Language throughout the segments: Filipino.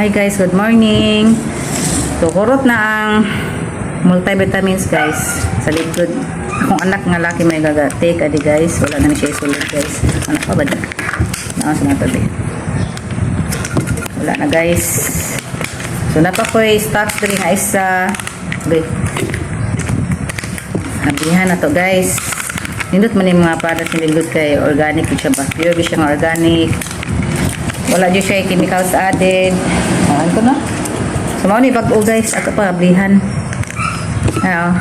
Hi guys, good morning. So, kurot na ang multivitamins guys sa likod. Akong anak nga laki may gaga-take adi guys. Wala na siya isulod guys. Anak pa ba na? Naka sa natabi. Wala na guys. So, napa ko stocks diri nga isa. Okay. Nabihan na to guys. Nindot man yung mga products ni Good kay organic siya ba? Pure siya nga organic. Wala dyan siya chemicals added. Ah, ano ko na? So, mga ni bag-o guys. Ako pa, ablihan. Ah,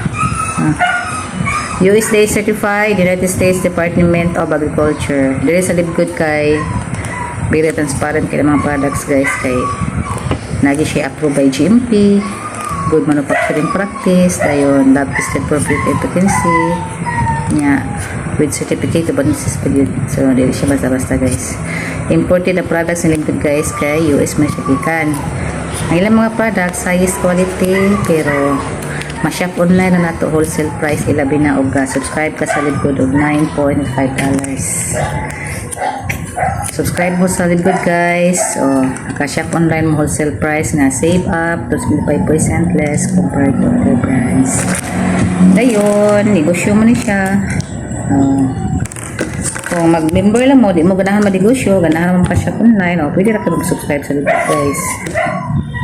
ah. USDA certified, United States Department of Agriculture. Dili sa Libgood kay very transparent kay mga products guys kay nagi siya approved by GMP good manufacturing practice dayon lab tested for food efficiency nya with certificate of analysis so dili siya basta-basta guys imported na products ni Libgood guys kay US gikan ang ilang mga products highest quality pero ma-shop online na nato wholesale price ilabi na og subscribe ka sa Libgood og 9.5 dollars. Subscribe mo sa Libgood guys. O naka-shop online mo wholesale price nga save up to 25% less compared to other brands. Dayon negosyo mo ni siya. Oh. Kung mag-member lang mo di mo ganahan madigosyo ganahan mo ka-shop online. O pwede na ka mag-subscribe sa Libgood guys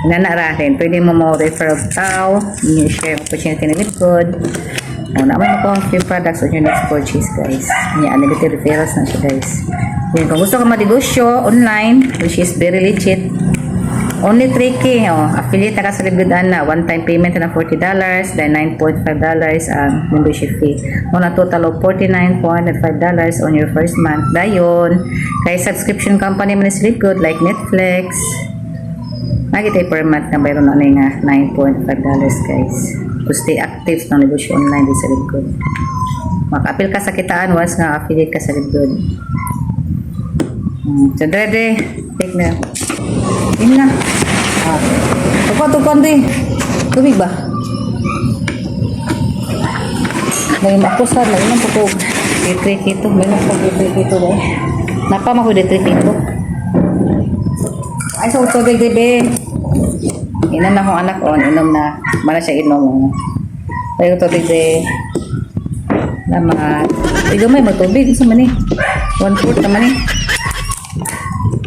Nana rin, pwede mo mo refer of tao, yung share opportunity na Libgood o naman mo ko ang free products on your next purchase guys. Niya unlimited referrals na siya guys. Yun, kung gusto ka madigosyo online which is very legit only 3k oh, affiliate na ka sa Libgood na one time payment na $40 then $9.5 ang membership fee muna total of $49.5 on your first month dayon kay subscription company mo ni sa Libgood like Netflix Nakita per month na mayroon na nga $9.5 guys. To stay active sa negosyo online sa Libgood. Maka-appeal ka sa kitaan once nga affiliate ka sa Libgood. Hmm. So, dre, Take na. Yun na. Tukon, tukon, di. Tubig ba? May makusan, may ilang pupog. Ditrik ito, may pupog ditrik ito ba? Napa mo ko ditrik ito. Ay, sa tubig, di be. Inom na akong anak on, inom na. Mana siya inom. Tayo ko tubig, di. Lamat. Ikaw may mo tubig. Isa man eh. One fourth naman eh.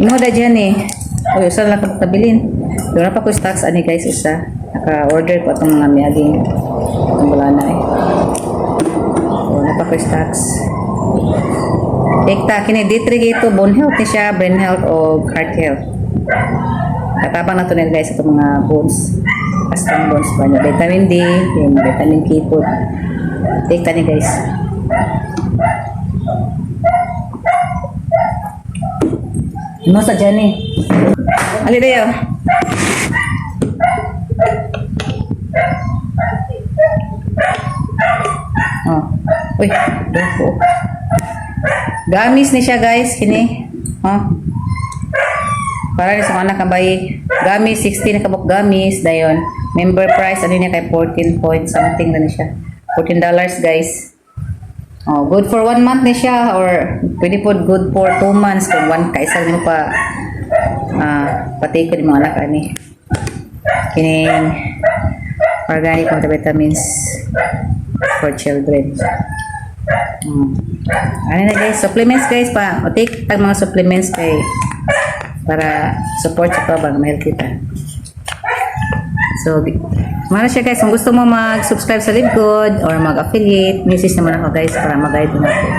Inom da dyan eh. O, isa lang pagtabilin. Doon na pa ko stocks, ani guys, isa. Naka-order ko itong mga miyaging. Ang wala na eh. Na pa ko stocks. Ekta, kini D3 ito, bone health ni siya, brain health o heart health. Katabang na ito nila guys itong mga bones. Custom bones pa niya. Vitamin D, yung vitamin K po. Ekta ni guys. Ano sa dyan eh? Ali dayo. Oh. Uy, doko. Gamis ni siya guys, kini. Oh. Para ni sa anak kabay. Gamis 16 na kabuk gamis dayon. Member price ano niya kay 14 point something na siya. 14 dollars guys. Oh, good for one month ni siya or pwede po good for two months kung one kaisa mo pa pati ko ni mga anak ani. Kining organic multivitamins for children. Mm. Ano na guys, supplements guys pa. O take tag mga supplements kay para support sa pabang mahal kita. So, mara siya guys, kung gusto mo mag-subscribe sa Libgood or mag-affiliate, message naman ako guys para mag-guide natin.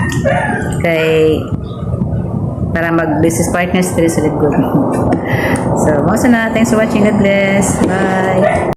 Kay para mag-business partners dito sa Libgood. so, mga sana. Thanks for watching. God bless. Bye.